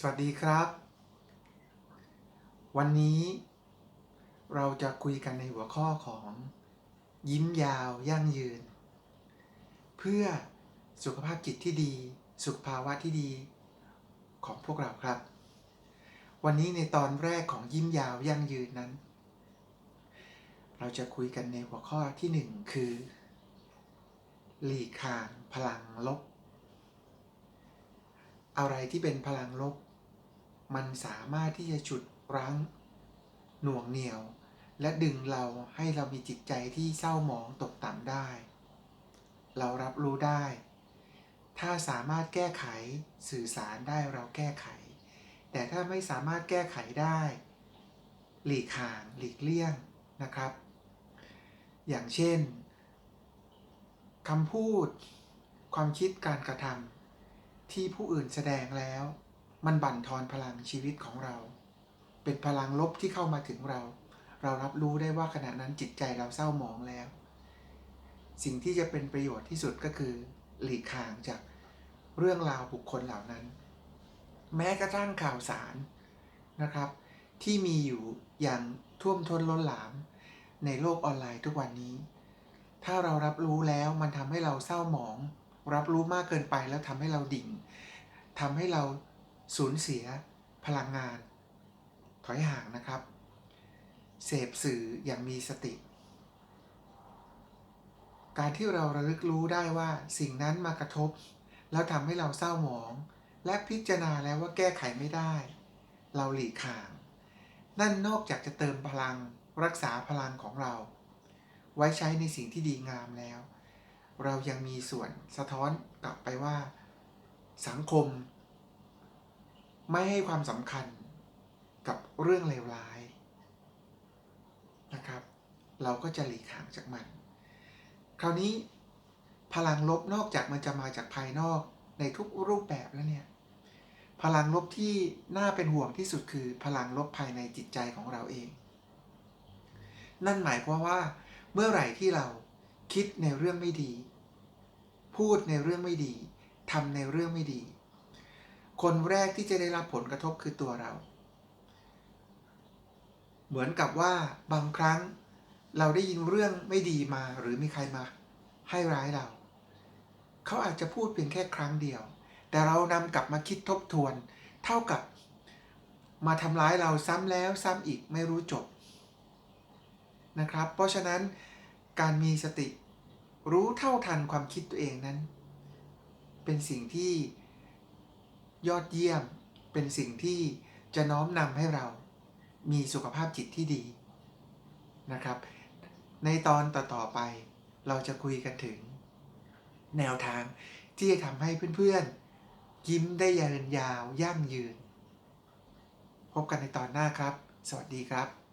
สวัสดีครับ วันนี้เราจะคุยกันในหัวข้อของ ยิ้มยาวยั่งยืน เพื่อสุขภาพจิตที่ดี สุขภาวะที่ดี ของพวกเราครับ วันนี้ในตอนแรกของยิ้มยาวยั่งยืนนั้น เราจะคุยกันในหัวข้อที่หนึ่งคือ หลีกห่างพลังลบอะไรที่เป็นพลังลบ มันสามารถที่จะฉุดรั้ง หน่วงเหนี่ยว และดึงเราให้เรามีจิตใจที่เศร้าหมองตกต่ำได้ เรารับรู้ได้ ถ้าสามารถแก้ไขสื่อสารได้เราแก้ไข แต่ถ้าไม่สามารถแก้ไขได้ หลีกห่างหลีกเลี่ยงนะครับ อย่างเช่นคำพูด ความคิดการกระทำที่ผู้อื่นแสดงแล้ว มันบั่นทอนพลังชีวิตของเรา เป็นพลังลบที่เข้ามาถึงเรา เรารับรู้ได้ว่าขณะนั้นจิตใจเราเศร้าหมองแล้ว สิ่งที่จะเป็นประโยชน์ที่สุดก็คือ หลีกห่างจากเรื่องราวบุคคลเหล่านั้น แม้กระทั่งข่าวสารนะครับ ที่มีอยู่อย่างท่วมท้นล้นหลาม ในโลกออนไลน์ทุกวันนี้ ถ้าเรารับรู้แล้วมันทำให้เราเศร้าหมอง รับรู้มากเกินไปแล้วทำให้เราดิ่งทำให้เรา สูญเสียพลังงาน ถอยห่างนะครับ เสพสื่ออย่างมีสติ การที่เราระลึกรู้ได้ว่าสิ่งนั้นมากระทบ แล้วทำให้เราเศร้าหมอง และพิจารณาแล้วว่าแก้ไขไม่ได้ เราหลีกห่าง นั่นนอกจากจะเติมพลังรักษาพลังของเรา ไว้ใช้ในสิ่งที่ดีงามแล้ว เรายังมีส่วนสะท้อนกลับไปว่า สังคม ไม่ให้ความสำคัญกับเรื่องเลวร้ายนะครับ เราก็จะหลีกห่างจากมัน คราวนี้พลังลบนอกจากมันจะมาจากภายนอกในทุกรูปแบบแล้วเนี่ย พลังลบที่น่าเป็นห่วงที่สุดคือพลังลบภายในจิตใจของเราเอง นั่นหมายความว่า เมื่อไหร่ที่เราคิดในเรื่องไม่ดี พูดในเรื่องไม่ดีทำในเรื่องไม่ดี คนแรกที่จะได้รับผลกระทบคือตัวเรา เหมือนกับว่าบางครั้งเราได้ยินเรื่องไม่ดีมาหรือมีใครมา ให้ร้ายเรา เขาอาจจะพูดเพียงแค่ครั้งเดียว แต่เรานำกลับมาคิดทบทวน เท่ากับ มาทำร้ายเราซ้ำแล้วซ้ำอีกไม่รู้จบนะครับ เพราะฉะนั้นการมีสติรู้เท่าทันความคิดตัวเองนั้น เป็นสิ่งที่ ยอดเยี่ยมเป็นสิ่งที่จะน้อมนำให้เรามีสุขภาพจิตที่ดีนะครับ ในตอนต่อๆไปเราจะคุยกันถึง แนวทางที่จะทำให้เพื่อนๆ ยิ้มได้ยาวยั่งยืน พบกันในตอนหน้าครับ สวัสดีครับ